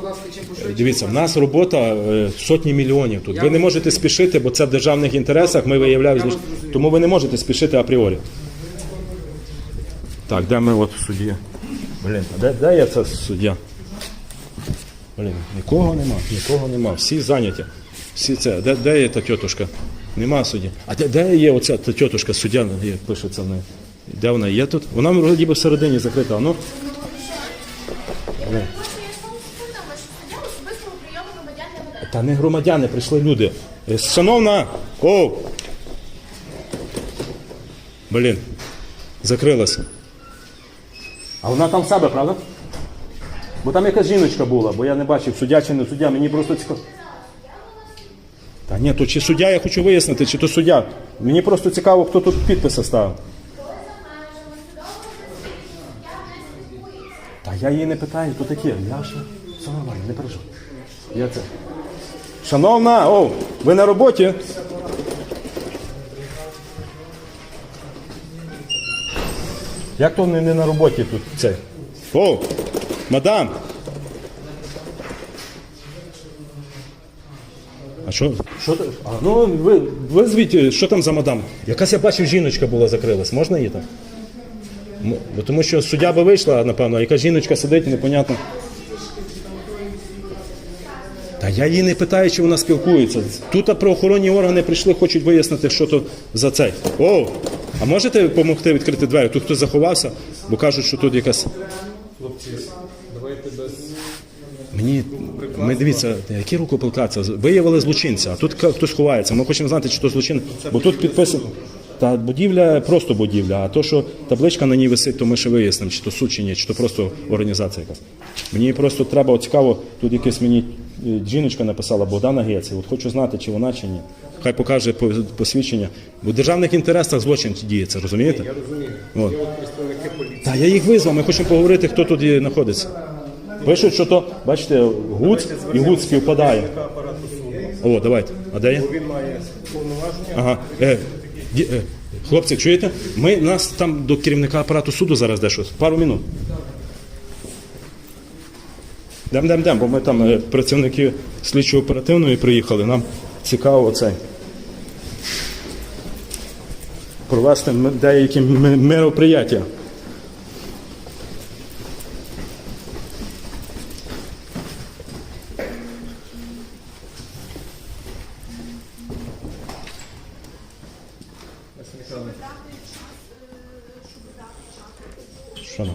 будь ласка, чим пошвидше. Дивіться, в нас робота е, сотні мільйонів тут. Ви не можете спішити, бо це в державних інтересах. Ми виявляємо, Я тому ви не можете спішити апріорі. Так, де ми от судді? Блін, а де, де є ця суддя? Блін, нікого нема, нікого нема. Всі зайняті. Всі це. Де, де є та тітушка? Нема судді. А де, де є оця та тітушка, суддя є, пишеться в неї? Де вона є тут? Вона вроді би всередині закрита. А Ну, Тому Та не громадяни, прийшли люди. Е, Шановна! О! Блін, закрилася. А вона там в себе, правда? Бо там якась жіночка була, бо я не бачив, суддя чи не суддя, мені просто цікаво. Та ні, то чи суддя, я хочу вияснити, чи то суддя. Мені просто цікаво, хто тут підписи ставив. Та я її не питаю, то таке. Я ще все нормально, не переживай. Я це. Шановна, о, ви на роботі? Як то не, не на роботі тут це? О, мадам. А що? Що а, ну, ви, визвіть, що там за мадам? Якась я бачив, жіночка була закрилась. Можна її там? М- Бо тому що суддя би вийшла, напевно, а яка жіночка сидить, непонятно. Та я її не питаю, чи вона спілкується. Тут правоохоронні органи прийшли, хочуть вияснити, що то за цей. О, а можете допомогти відкрити двері? Тут хтось заховався, бо кажуть, що тут якась. Хлопці, давайте без Мені ми дивіться, які рукопелкація. Виявили злочинця, а тут хтось ховається. Ми хочемо знати, чи то злочин. Бо тут підписано. Та будівля просто будівля, а то, що табличка на ній висить, то ми ще вияснимо, чи то суд, чи ні, чи то просто організація якась. Мені просто треба цікаво, тут якась мені жіночка написала Богдана Геці. От хочу знати, чи вона, чи ні. Хай покаже посвідчення. Бо в державних інтересах злочин діється, розумієте? я розумію. От. Є от представники поліції. Та я їх визвав, ми хочемо поговорити, хто тут є- знаходиться. Пишуть, що то, бачите, гуц і гуц співпадає. О, давайте. А де є? Він має повноваження. Ага. Е, ді- е, хлопці, чуєте? Ми нас там до керівника апарату суду зараз де щось. Пару минут. Дем, дем, дем, бо ми там е, працівники слідчо оперативної приїхали. Нам цікаво цей. Провести деякі мероприяття. Що нам?